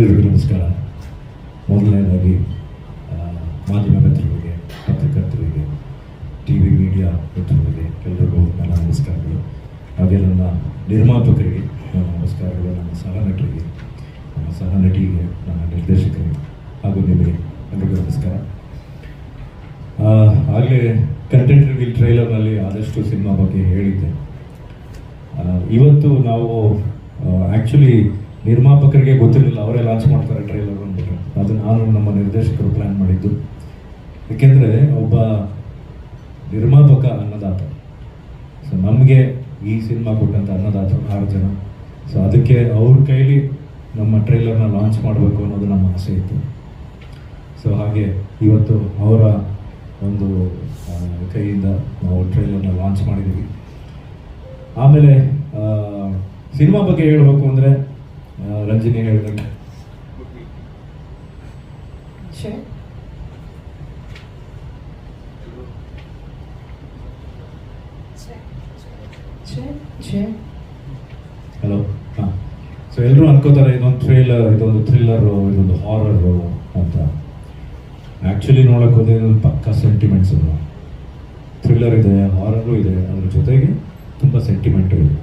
ಎಲ್ರಿಗೂ ನಮಸ್ಕಾರ. ಮೊದಲನೇದಾಗಿ ಮಾಧ್ಯಮ ಮಿತ್ರರಿಗೆ, ಪತ್ರಕರ್ತರಿಗೆ ಟಿ ವಿ ಮೀಡಿಯಾ ಮಿತ್ರರಿಗೆ, ಎಲ್ರಿಗೂ ನನ್ನ ನಮಸ್ಕಾರಗಳು. ಹಾಗೆ ನನ್ನ ನಿರ್ಮಾಪಕರಿಗೆ ನನ್ನ ನಮಸ್ಕಾರಗಳು, ನನ್ನ ಸಹ ನಟರಿಗೆ ನನ್ನ ಸಹ ನಟಿಗೆ, ನನ್ನ ನಿರ್ದೇಶಕರಿಗೆ ಹಾಗೂ ನಿಮಗೆ ಎಲ್ರಿಗೂ ನಮಸ್ಕಾರ. ಆಗಲೇ ಕಂಟೆಂಟ್ ರಿವೀಲ್ ಟ್ರೈಲರ್ನಲ್ಲಿ ಆದಷ್ಟು ಸಿನಿಮಾ ಬಗ್ಗೆ ಹೇಳಿದ್ದೆ. ಇವತ್ತು ನಾವು ಆ್ಯಕ್ಚುಲಿ ನಿರ್ಮಾಪಕರಿಗೆ ಗೊತ್ತಿರಲಿಲ್ಲ, ಅವರೇ ಲಾಂಚ್ ಮಾಡ್ತಾರೆ ಟ್ರೈಲರ್ ಅಂದ್ಬಿಟ್ಟು ಅದು ನಾನು ನಮ್ಮ ನಿರ್ದೇಶಕರು ಪ್ಲ್ಯಾನ್ ಮಾಡಿದ್ದು. ಏಕೆಂದರೆ ಒಬ್ಬ ನಿರ್ಮಾಪಕ ಅನ್ನದಾತ. ಸೊ ನಮಗೆ ಈ ಸಿನಿಮಾ ಕೊಟ್ಟಂಥ ಅನ್ನದಾತರು ಆರು ಜನ. ಸೊ ಅದಕ್ಕೆ ಅವ್ರ ಕೈಲಿ ನಮ್ಮ ಟ್ರೈಲರ್ನ ಲಾಂಚ್ ಮಾಡಬೇಕು ಅನ್ನೋದು ನಮ್ಮ ಆಸೆ ಇತ್ತು. ಸೊ ಹಾಗೆ ಇವತ್ತು ಅವರ ಒಂದು ಕೈಯಿಂದ ನಾವು ಟ್ರೈಲರ್ನ ಲಾಂಚ್ ಮಾಡಿದ್ದೀವಿ. ಆಮೇಲೆ ಸಿನಿಮಾ ಬಗ್ಗೆ ಹೇಳಬೇಕು ಅಂದರೆ ರಂಜಿನಿ ಹೇಳಿದಂಗೆ. Sure. ಹಲೋ ಹಾಂ. ಸೊ ಎಲ್ಲರೂ ಅನ್ಕೋತಾರೆ ಇದೊಂದು ಥ್ರಿಲ್ಲರ್ ಇದೊಂದು ಥ್ರಿಲ್ಲರು ಇದೊಂದು ಹಾರರು ಅಂತ. ಆ್ಯಕ್ಚುಲಿ ನೋಡೋಕೆ ಹೋದ್ರೆ ಇದೊಂದು ಪಕ್ಕ ಸೆಂಟಿಮೆಂಟ್ಸ್ ಅಲ್ಲ ಥ್ರಿಲ್ಲರ್ ಇದೆ ಹಾರರು ಇದೆ ಅದ್ರ ಜೊತೆಗೆ ತುಂಬ ಸೆಂಟಿಮೆಂಟು ಇದೆ.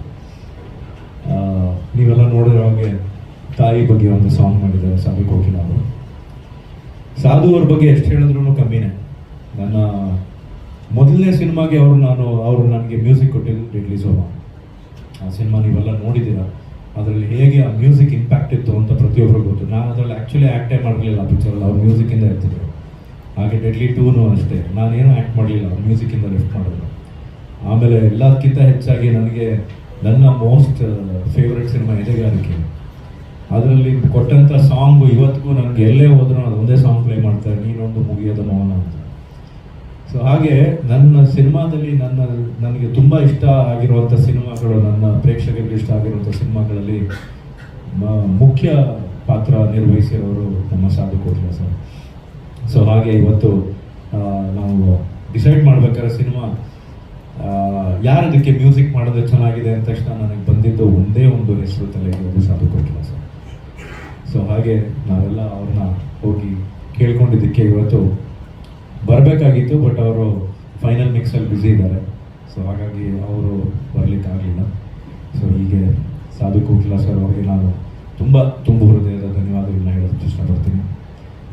ನೀವೆಲ್ಲ ನೋಡಿರೋ ಹಾಗೆ ತಾಯಿ ಬಗ್ಗೆ ಒಂದು ಸಾಂಗ್ ಮಾಡಿದ್ದಾರೆ, ಸಾಧು ಕೋಕಿಲ ಅವರು. ಸಾಧು ಅವ್ರ ಬಗ್ಗೆ ಎಷ್ಟು ಹೇಳಿದ್ರು ಕಮ್ಮಿನೇ. ನನ್ನ ಮೊದಲನೇ ಸಿನಿಮಾಗೆ ಅವರು ನಾನು, ಅವರು ನನಗೆ ಮ್ಯೂಸಿಕ್ ಕೊಟ್ಟಿದ್ದು ಡೆಡ್ಲಿ ಸೋಮ ಆ ಸಿನಿಮಾ ನೀವೆಲ್ಲ ನೋಡಿದ್ದೀರಾ? ಅದರಲ್ಲಿ ಹೇಗೆ ಆ ಮ್ಯೂಸಿಕ್ ಇಂಪ್ಯಾಕ್ಟ್ ಇತ್ತು ಅಂತ ಪ್ರತಿಯೊಬ್ಬರು ಗೊತ್ತು. ನಾನು ಅದರಲ್ಲಿ ಆ್ಯಕ್ಚುಲಿ ಆ್ಯಕ್ಟೇ ಮಾಡಲಿಲ್ಲ ಆ ಪಿಕ್ಚರಲ್ಲಿ ಅವ್ರು ಮ್ಯೂಸಿಕಿಂದ ಇರ್ತಿದ್ರು. ಹಾಗೆ ಡೆಡ್ಲಿ ಟೂನು ಅಷ್ಟೇ. ನಾನೇನು ಆ್ಯಕ್ಟ್ ಮಾಡಲಿಲ್ಲ ಮ್ಯೂಸಿಕಿಂದ ಲಿಫ್ಟ್ ಮಾಡಿದ್ರು. ಆಮೇಲೆ ಎಲ್ಲದಕ್ಕಿಂತ ಹೆಚ್ಚಾಗಿ ನನಗೆ ನನ್ನ ಮೋಸ್ಟ್ ಫೇವ್ರೆಟ್ ಸಿನಿಮಾ ಎದೆಗಾರಿಕೆ ಅದರಲ್ಲಿ ಕೊಟ್ಟಂಥ ಸಾಂಗು ಇವತ್ತಿಗೂ ನನಗೆ ಎಲ್ಲೇ ಹೋದ್ರೂ ಅದು ಒಂದೇ ಸಾಂಗ್ ಪ್ಲೇ ಮಾಡ್ತಾರೆ, ನೀನೊಂದು ಮುಗಿಯೋದು ಮೌನ ಅಂತ. ಸೊ ಹಾಗೆ ನನ್ನ ಸಿನಿಮಾದಲ್ಲಿ ನನ್ನ, ನನಗೆ ತುಂಬ ಇಷ್ಟ ಆಗಿರುವಂಥ ಸಿನಿಮಾಗಳು, ನನ್ನ ಪ್ರೇಕ್ಷಕರಿಗೆ ಇಷ್ಟ ಆಗಿರುವಂಥ ಸಿನಿಮಾಗಳಲ್ಲಿ ಮುಖ್ಯ ಪಾತ್ರ ನಿರ್ವಹಿಸಿರೋರು ನಮ್ಮ ಸಾಧು ಕೋಟ್ಲ ಸರ್. ಸೊ ಹಾಗೆ ಇವತ್ತು ನಾವು ಡಿಸೈಡ್ ಮಾಡ್ಬೇಕಾದ್ರೆ ಸಿನಿಮಾ ಯಾರದಕ್ಕೆ ಮ್ಯೂಸಿಕ್ ಮಾಡೋದು ಚೆನ್ನಾಗಿದೆ ಅಂತ ತಕ್ಷಣ ನನಗೆ ಬಂದಿದ್ದು ಒಂದೇ ಒಂದು ಹೆಸರು ತಲೆಗೆ ಒಂದು ಸಾಧು ಕೊಟ್ಟಿಲ್ಲ ಸರ್. ಸೊ ಹಾಗೆ ನಾವೆಲ್ಲ ಅವ್ರನ್ನ ಹೋಗಿ ಕೇಳ್ಕೊಂಡಿದ್ದಕ್ಕೆ ಇವತ್ತು ಬರಬೇಕಾಗಿತ್ತು ಬಟ್ ಅವರು ಫೈನಲ್ ಮಿಕ್ಸಲ್ಲಿ ಬ್ಯುಸಿ ಇದ್ದಾರೆ. ಸೊ ಹಾಗಾಗಿ ಅವರು ಬರಲಿಕ್ಕಾಗಲಿಲ್ಲ ಸೊ ಹೀಗೆ ಸಾಧು ಕೊಟ್ಟಿಲ್ಲ ಸರ್ ಅವರಿಗೆ ನಾನು ತುಂಬ ತುಂಬ ಹೃದಯದ ಧನ್ಯವಾದಗಳನ್ನ ಹೇಳೋದಕ್ಕೆ ಇಷ್ಟಪಡ್ತೀನಿ.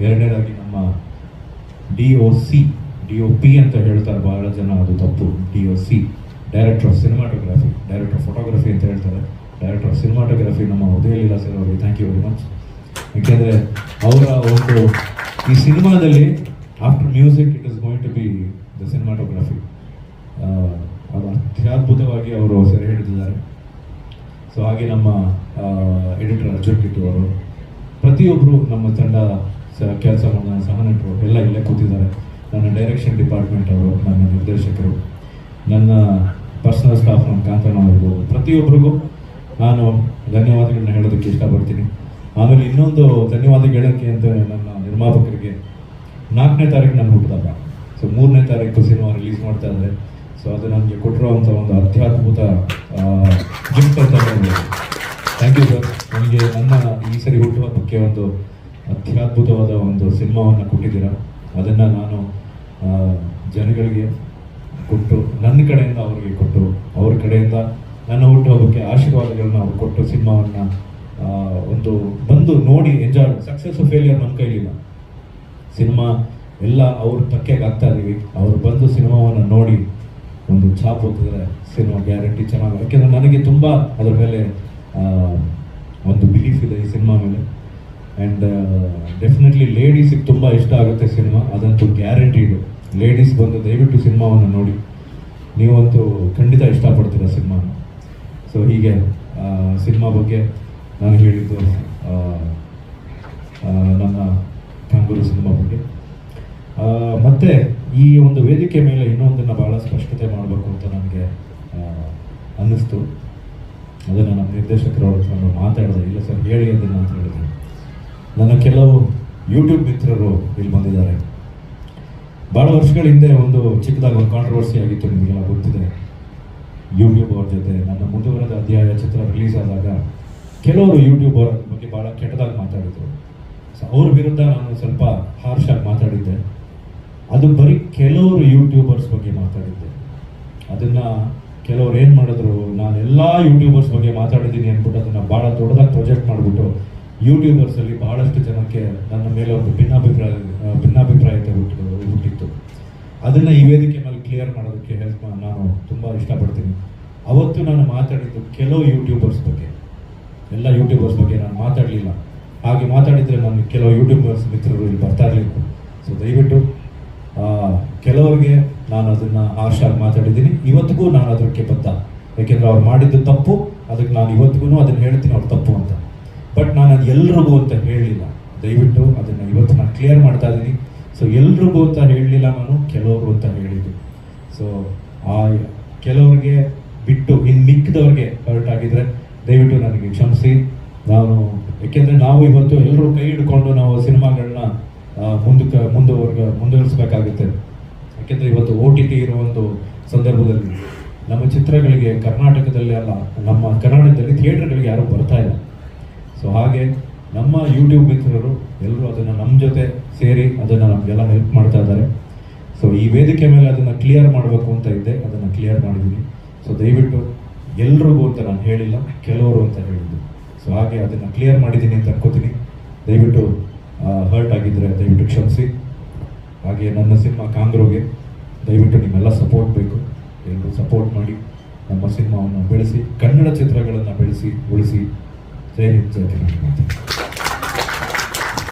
ಎರಡನೇದಾಗಿ ನಮ್ಮ D O C D O P ಅಂತ ಹೇಳ್ತಾರೆ ಬಹಳ ಜನ ಅದು ತಪ್ಪು. D O C director of cinematography director of photography ಅಂತ ಹೇಳ್ತಾರೆ. ಡೈರೆಕ್ಟರ್ ಆಫ್ ಸಿನಿಮಾಟೋಗ್ರಫಿ ನಮ್ಮ ಉದಯಲೀಲಾ ಸರ್ ಅವರಿಗೆ ಥ್ಯಾಂಕ್ ಯು ವೆರಿ ಮಚ್ ಯಾಕೆಂದರೆ ಅವರ ಒಂದು, ಈ ಸಿನಿಮಾದಲ್ಲಿ after music it is going to be the cinematography ಅದು ಅತ್ಯದ್ಭುತವಾಗಿ ಅವರು ಸೆರೆ ಹಿಡಿದಿದ್ದಾರೆ ಸೊ ಹಾಗೆ ನಮ್ಮ ಎಡಿಟರ್ ಅರ್ಜುನ್ ಕಿಟ್ಟು ಅವರು ಪ್ರತಿಯೊಬ್ಬರು ನಮ್ಮ ತಂಡ ಕೆಲಸ ಮಾಡಿದ ಸಹನಟರು ಎಲ್ಲ ಇಲ್ಲೇ ಕೂತಿದ್ದಾರೆ. ನನ್ನ ಡೈರೆಕ್ಷನ್ ಡಿಪಾರ್ಟ್ಮೆಂಟ್ ಅವರು, ನನ್ನ ನಿರ್ದೇಶಕರು, ನನ್ನ ಪರ್ಸನಲ್ ಸ್ಟಾಫ್ ನಮ್ಮ ಕಾಂತಣ್ಣ ಅವ್ರಿಗೂ ಪ್ರತಿಯೊಬ್ಬರಿಗೂ ನಾನು ಧನ್ಯವಾದಗಳನ್ನ ಹೇಳೋದಕ್ಕೆ ಇಷ್ಟಪಡ್ತೀನಿ. ಆಮೇಲೆ ಇನ್ನೊಂದು ಧನ್ಯವಾದ ಹೇಳೋಕ್ಕೆ ಅಂತ ನನ್ನ ನಿರ್ಮಾಪಕರಿಗೆ ನಾಲ್ಕನೇ ತಾರೀಕು ನನ್ನ ಹುಟ್ಟಿದಾಗ ಸೊ ಮೂರನೇ ತಾರೀಕು ಸಿನಿಮಾ ರಿಲೀಸ್ ಮಾಡ್ತಾ ಇದ್ದಾರೆ. ಸೊ ಅದು ನನಗೆ ಕೊಟ್ಟಿರುವಂಥ ಒಂದು ಅತ್ಯದ್ಭುತ ಗಿಫ್ಟ್ ಅಂತ ಥ್ಯಾಂಕ್ ಯು ಸರ್ ನನಗೆ ನನ್ನ ಈ ಸರಿ ಹುಟ್ಟುಹಬ್ಬಕ್ಕೆ ಒಂದು ಅತ್ಯದ್ಭುತವಾದ ಒಂದು ಸಿನಿಮಾವನ್ನು ಕೊಟ್ಟಿದ್ದೀರಾ. ಅದನ್ನು ನಾನು ಜನಗಳಿಗೆ ಕೊಟ್ಟು, ನನ್ನ ಕಡೆಯಿಂದ ಅವರಿಗೆ ಕೊಟ್ಟು, ಅವ್ರ ಕಡೆಯಿಂದ ನನ್ನ ಹುಟ್ಟುಹಬ್ಬಕ್ಕೆ ಆಶೀರ್ವಾದಗಳನ್ನ ಅವ್ರು ಕೊಟ್ಟು, ಸಿನಿಮಾವನ್ನು ಒಂದು ಬಂದು ನೋಡಿ ಎಂಜಾಯ್ ಸಕ್ಸಸ್ ಫೇಲಿಯರ್ ನಮ್ಮ ಕೈಲಿಲ್ಲ. ಸಿನಿಮಾ ಎಲ್ಲ ಅವ್ರ ತಕ್ಕೆಗೆ ಆಗ್ತಾ ಇದೀವಿ. ಅವ್ರು ಬಂದು ಸಿನಿಮಾವನ್ನು ನೋಡಿ ಒಂದು ಛಾಪ್ ಹೋಗ್ತಿದ್ರೆ ಸಿನಿಮಾ ಗ್ಯಾರಂಟಿ ಚೆನ್ನಾಗಿ ಯಾಕೆಂದರೆ ನನಗೆ ತುಂಬ ಅದರ ಮೇಲೆ ಒಂದು ಬಿಲೀಫ್ ಇದೆ ಈ ಸಿನಿಮಾ ಮೇಲೆ. ಆ್ಯಂಡ್ ಡೆಫಿನೆಟ್ಲಿ ಲೇಡೀಸಿಗೆ ತುಂಬ ಇಷ್ಟ ಆಗುತ್ತೆ ಸಿನಿಮಾ ಅದಂತೂ ಗ್ಯಾರಂಟಿ ಇದು ಲೇಡೀಸ್ ಬಂದು ದಯವಿಟ್ಟು ಸಿನಿಮಾವನ್ನು ನೋಡಿ. ನೀವಂತೂ ಖಂಡಿತ ಇಷ್ಟಪಡ್ತೀರ ಸಿನಿಮಾನ ಸೊ ಹೀಗೆ ಸಿನಿಮಾ ಬಗ್ಗೆ ನಾನು ಹೇಳಿದ್ದು ನನ್ನ ಕಾಂಗೂರು ಸಿನಿಮಾ ಬಗ್ಗೆ. ಮತ್ತು ಈ ಒಂದು ವೇದಿಕೆ ಮೇಲೆ ಇನ್ನೊಂದನ್ನು ಭಾಳ ಸ್ಪಷ್ಟತೆ ಮಾಡಬೇಕು ಅಂತ ನನಗೆ ಅನ್ನಿಸ್ತು. ಅದನ್ನು ನಮ್ಮ ನಿರ್ದೇಶಕರ ಹತ್ರ ಮಾತಾಡಿದೆ. ಇಲ್ಲ ಸರ್, ಹೇಳಿ ಅಂತ ಹೇಳಿದ್ರು ನನ್ನ ಕೆಲವು ಯೂಟ್ಯೂಬ್ ಮಿತ್ರರು ಇಲ್ಲಿ ಬಂದಿದ್ದಾರೆ. ಭಾಳ ವರ್ಷಗಳ ಹಿಂದೆ ಒಂದು ಚಿಕ್ಕದಾಗಿ ಒಂದು ಕಾಂಟ್ರವರ್ಸಿ ಆಗಿತ್ತು ನಿಮಗೆಲ್ಲ ಗೊತ್ತಿದೆ. ಯೂಟ್ಯೂಬ್ ಅವ್ರ ಜೊತೆ ನನ್ನ ಮುಂದುವರೆದ ಅಧ್ಯಾಯ ಚಿತ್ರ ರಿಲೀಸ್ ಆದಾಗ ಕೆಲವರು ಯೂಟ್ಯೂಬರ್ ಬಗ್ಗೆ ಭಾಳ ಕೆಟ್ಟದಾಗಿ ಮಾತಾಡಿದರು. ಸೊ ಅವ್ರ ವಿರುದ್ಧ ನಾನು ಸ್ವಲ್ಪ ಹಾರ್ಶ್ ಆಗಿ ಮಾತಾಡಿದ್ದೆ. ಅದು ಬರೀ ಕೆಲವರು ಯೂಟ್ಯೂಬರ್ಸ್ ಬಗ್ಗೆ ಮಾತಾಡಿದ್ದೆ. ಅದನ್ನು ಕೆಲವ್ರು ಏನು ಮಾಡಿದ್ರು ನಾನು ಎಲ್ಲ ಯೂಟ್ಯೂಬರ್ಸ್ ಬಗ್ಗೆ ಮಾತಾಡಿದ್ದೀನಿ ಅಂದ್ಬಿಟ್ಟು ಅದನ್ನು ಭಾಳ ದೊಡ್ಡದಾಗಿ ಪ್ರೊಜೆಕ್ಟ್ ಮಾಡಿಬಿಟ್ಟು ಯೂಟ್ಯೂಬರ್ಸಲ್ಲಿ ಬಹಳಷ್ಟು ಜನಕ್ಕೆ ನನ್ನ ಮೇಲೆ ಒಂದು ಭಿನ್ನಾಭಿಪ್ರಾಯ ಭಿನ್ನಾಭಿಪ್ರಾಯತೆ ಹುಟ್ಟು ಹುಟ್ಟಿತ್ತು. ಅದನ್ನು ಈ ವೇದಿಕೆ ಮೇಲೆ ಕ್ಲಿಯರ್ ಮಾಡೋದಕ್ಕೆ ಹೆಲ್ಪ್ ನಾನು ತುಂಬ ಇಷ್ಟಪಡ್ತೀನಿ. ಅವತ್ತು ನಾನು ಮಾತಾಡಿದ್ದು ಕೆಲವು ಯೂಟ್ಯೂಬರ್ಸ್ ಬಗ್ಗೆ. ಎಲ್ಲ ಯೂಟ್ಯೂಬರ್ಸ್ ಬಗ್ಗೆ ನಾನು ಮಾತಾಡಲಿಲ್ಲ. ಹಾಗೆ ಮಾತಾಡಿದರೆ ನಾನು ಕೆಲವು ಯೂಟ್ಯೂಬರ್ಸ್ ಮಿತ್ರರು ಇಲ್ಲಿ ಬರ್ತಾ ಇರಲಿಲ್ಲ ಸೊ ದಯವಿಟ್ಟು ಕೆಲವರಿಗೆ ನಾನು ಅದನ್ನು ಆರ್ಷಾಗಿ ಮಾತಾಡಿದ್ದೀನಿ. ಇವತ್ತಿಗೂ ನಾನು ಅದಕ್ಕೆ ಬದ್ಧ. ಯಾಕೆಂದ್ರೆ ಅವ್ರು ಮಾಡಿದ್ದು ತಪ್ಪು. ಅದಕ್ಕೆ ನಾನು ಇವತ್ತಿಗೂ ಅದನ್ನು ಹೇಳ್ತೀನಿ, ಅವ್ರು ತಪ್ಪು ಅಂತ. ನಾನು ಎಲ್ರಿಗೂ ಅಂತ ಹೇಳಿಲ್ಲ. ದಯವಿಟ್ಟು ಅದನ್ನು ಇವತ್ತು ನಾನು ಕ್ಲಿಯರ್ ಮಾಡ್ತಾ ಇದ್ದೀನಿ ಸೊ ಎಲ್ರಿಗೂ ಅಂತ ಹೇಳಲಿಲ್ಲ ನಾನು, ಕೆಲವರು ಅಂತ ಹೇಳಿದ್ದು. ಸೊ ಆ ಕೆಲವ್ರಿಗೆ ಬಿಟ್ಟು ಇನ್ನು ಮಿಕ್ಕಿದವ್ರಿಗೆ ಹರ್ಟ್ ಆಗಿದ್ರೆ ದಯವಿಟ್ಟು ನನಗೆ ಕ್ಷಮಿಸಿ. ನಾನು, ಯಾಕೆಂದರೆ ನಾವು ಇವತ್ತು ಎಲ್ಲರೂ ಕೈ ಹಿಡ್ಕೊಂಡು ನಾವು ಸಿನಿಮಾಗಳನ್ನ ಮುಂದಕ್ಕೆ, ಮುಂದುವರ್ಗ, ಮುಂದುವರಿಸಬೇಕಾಗುತ್ತೆ. ಯಾಕೆಂದರೆ ಇವತ್ತು ಓ ಟಿ ಟಿ ಇರೋ ಒಂದು ಸಂದರ್ಭದಲ್ಲಿ ನಮ್ಮ ಚಿತ್ರಗಳಿಗೆ ಕರ್ನಾಟಕದಲ್ಲಿ ಅಲ್ಲ, ನಮ್ಮ ಕರ್ನಾಟಕದಲ್ಲಿ ಥಿಯೇಟರ್ಗಳಿಗೆ ಯಾರೂ ಬರ್ತಾ ಇಲ್ಲ. ಸೊ ಹಾಗೆ ನಮ್ಮ ಯೂಟ್ಯೂಬ್ ಮಿತ್ರರು ಎಲ್ಲರೂ ಅದನ್ನು ನಮ್ಮ ಜೊತೆ ಸೇರಿ ಅದನ್ನು ನಮಗೆಲ್ಲ ಹೆಲ್ಪ್ ಮಾಡ್ತಾ ಇದ್ದಾರೆ. ಸೊ ಈ ವೇದಿಕೆ ಮೇಲೆ ಅದನ್ನು ಕ್ಲಿಯರ್ ಮಾಡಬೇಕು ಅಂತ ಇದ್ದೆ, ಅದನ್ನು ಕ್ಲಿಯರ್ ಮಾಡಿದ್ದೀನಿ ಸೊ ದಯವಿಟ್ಟು ಎಲ್ರಿಗೂ ಅಂತ ನಾನು ಹೇಳಿಲ್ಲ, ಕೆಲವರು ಅಂತ ಹೇಳಿದ್ದು. ಸೊ ಹಾಗೆ ಅದನ್ನು ಕ್ಲಿಯರ್ ಮಾಡಿದ್ದೀನಿ ಅಂತ ಅನ್ಕೋತೀನಿ. ದಯವಿಟ್ಟು ಹರ್ಟ್ ಆಗಿದ್ದರೆ ದಯವಿಟ್ಟು ಕ್ಷಮಿಸಿ. ಹಾಗೆ ನನ್ನ ಸಿನಿಮಾ ಕಾಂಗ್ರೋಗೆ ದಯವಿಟ್ಟು ನಿಮ್ಮೆಲ್ಲ ಸಪೋರ್ಟ್ ಬೇಕು. ಎಲ್ಲರೂ ಸಪೋರ್ಟ್ ಮಾಡಿ ನಮ್ಮ ಸಿನಿಮಾವನ್ನು ಬೆಳೆಸಿ, ಕನ್ನಡ ಚಿತ್ರಗಳನ್ನು ಬೆಳೆಸಿ, ಉಳಿಸಿ. జై జగన్నాథ్